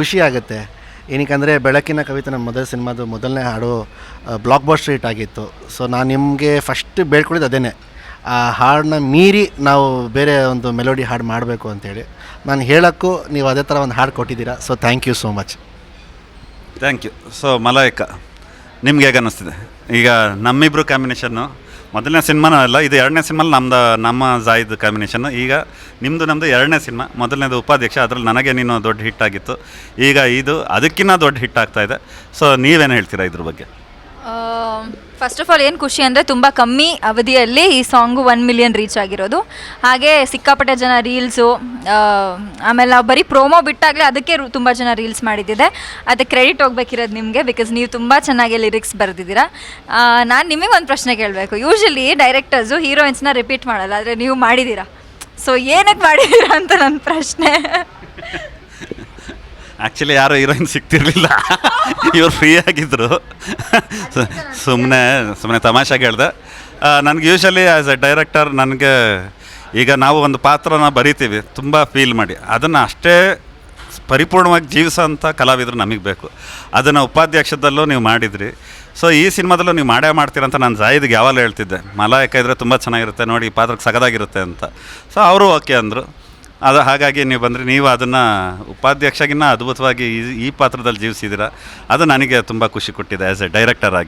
ಖುಷಿ ಆಗುತ್ತೆ ಏನಕ್ಕಂದರೆ ಬೆಳಕಿನ ಕವಿತೆ ನಮ್ಮ ಮೊದಲ ಸಿನಿಮಾದು ಮೊದಲನೇ ಹಾಡು ಬ್ಲಾಕ್ ಬಸ್ಟರ್ ಹಿಟ್ ಆಗಿತ್ತು. ಸೊ ನಾನು ನಿಮಗೆ ಫಸ್ಟ್ ಬೇಡ್ಕೊಂಡಿದ್ದು ಅದೇನೆ. ಆ ಹಾಡನ್ನ ಮೀರಿ ನಾವು ಬೇರೆ ಒಂದು ಮೆಲೋಡಿ ಹಾಡು ಮಾಡಬೇಕು ಅಂತೇಳಿ. ನಾನು ಹೇಳೋಕ್ಕೂ ನೀವು ಅದೇ ಥರ ಒಂದು ಹಾಡು ಕೊಟ್ಟಿದ್ದೀರಾ. So thank you so much thank you so ಮಲಾಯಕ, ನಿಮ್ಗೆ ಹೇಗೆ ಅನ್ನಿಸ್ತಿದೆ? ಈಗ ನಮ್ಮಿಬ್ರು ಕಾಂಬಿನೇಷನ್ನು ಮೊದಲನೇ ಸಿನಿಮಾನೂ ಅಲ್ಲ, ಇದು ಎರಡನೇ ಸಿನಿಮಾಲಿ ನಮ್ದು, ನಮ್ಮ ಜಾಯ್ದು ಕಾಂಬಿನೇಷನ್ ಈಗ ನಿಮ್ಮದು ನಮ್ಮದು ಎರಡನೇ ಸಿನಿಮಾ, ಮೊದಲನೇದು ಉಪಾಧ್ಯಕ್ಷ. ಅದರಲ್ಲಿ ನನಗೆ ನೀನು ದೊಡ್ಡ ಹಿಟ್ ಆಗಿತ್ತು. ಈಗ ಇದು ಅದಕ್ಕಿಂತ ದೊಡ್ಡ ಹಿಟ್ ಆಗ್ತಾ ಇದೆ. ಸೊ ನೀವೇನು ಹೇಳ್ತೀರಾ ಇದ್ರ ಬಗ್ಗೆ? ಫಸ್ಟ್ ಆಫ್ ಆಲ್ ಏನು ಖುಷಿ ಅಂದರೆ ತುಂಬ ಕಮ್ಮಿ ಅವಧಿಯಲ್ಲಿ ಈ ಸಾಂಗು ಒನ್ ಮಿಲಿಯನ್ ರೀಚ್ ಆಗಿರೋದು. ಹಾಗೆ ಸಿಕ್ಕಾಪಟ್ಟೆ ಜನ ರೀಲ್ಸು ಆಮೇಲೆ ನಾವು ಬರೀ ಪ್ರೋಮೋ ಬಿಟ್ಟಾಗಲೇ ಅದಕ್ಕೆ ತುಂಬ ಜನ ರೀಲ್ಸ್ ಮಾಡಿದ್ದಿದೆ. ಅದಕ್ಕೆ ಕ್ರೆಡಿಟ್ ಹೋಗ್ಬೇಕಿರೋದು ನಿಮಗೆ ಬಿಕಾಸ್ ನೀವು ತುಂಬ ಚೆನ್ನಾಗಿ ಲಿರಿಕ್ಸ್ ಬರೆದಿದ್ದೀರಾ. ನಾನು ನಿಮಗೆ ಒಂದು ಪ್ರಶ್ನೆ ಕೇಳಬೇಕು. ಯೂಶಲಿ ಡೈರೆಕ್ಟರ್ಸು ಹೀರೋಯಿನ್ಸ್ನ ರಿಪೀಟ್ ಮಾಡಲ್ಲ, ಆದರೆ ನೀವು ಮಾಡಿದ್ದೀರಾ? ಸೊ ಏನಕ್ಕೆ ಮಾಡಿದ್ದೀರಾ ಅಂತ ನನ್ನ ಪ್ರಶ್ನೆ. ಆ್ಯಕ್ಚುಲಿ ಯಾರು ಹೀರೋಯಿನ್ ಸಿಗ್ತಿರ್ಲಿಲ್ಲ. ಇವ್ರು ಫ್ರೀ ಆಗಿದ್ದರು ಸುಮ್ಮನೆ ಸುಮ್ಮನೆ ತಮಾಷೆಗೆ ಹೇಳ್ದೆ. ನನಗೆ ಯೂಶಲಿ ಆ್ಯಸ್ ಎ ಡೈರೆಕ್ಟರ್ ನನಗೆ ಈಗ ನಾವು ಒಂದು ಪಾತ್ರನ ಬರಿತೀವಿ, ತುಂಬ ಫೀಲ್ ಮಾಡಿ. ಅದನ್ನು ಅಷ್ಟೇ ಪರಿಪೂರ್ಣವಾಗಿ ಜೀವಿಸೋಂಥ ಕಲಾವಿದರು ನಮಗೆ ಬೇಕು. ಅದನ್ನು ಉಪಾಧ್ಯಕ್ಷದಲ್ಲೂ ನೀವು ಮಾಡಿದ್ರಿ. ಸೊ ಈ ಸಿನಿಮಾದಲ್ಲೂ ನೀವು ಮಾಡೇ ಮಾಡ್ತೀರಂತ ನಾನು ಜಾಯಿದ್ಗೆ ಯಾವಾಗಲೂ ಹೇಳ್ತಿದ್ದೆ. ಮಲಾಯಕ ಇದ್ದರೆ ತುಂಬ ಚೆನ್ನಾಗಿರುತ್ತೆ, ನೋಡಿ ಈ ಪಾತ್ರಕ್ಕೆ ಸಗದಾಗಿರುತ್ತೆ ಅಂತ. ಸೊ ಅವರು ಓಕೆ ಅಂದರು. ಅದು ಹಾಗಾಗಿ ನೀವು ಬಂದರೆ ನೀವು ಅದನ್ನು ಉಪಾಧ್ಯಕ್ಷಗಿನ್ನ ಅದ್ಭುತವಾಗಿ ಈ ಈ ಪಾತ್ರದಲ್ಲಿ ಜೀವಿಸಿದ್ದೀರಾ. ಅದು ನನಗೆ ತುಂಬ ಖುಷಿ ಕೊಟ್ಟಿದೆ ಆ್ಯಸ್ ಎ ಡೈರೆಕ್ಟರ್ ಆಗಿ.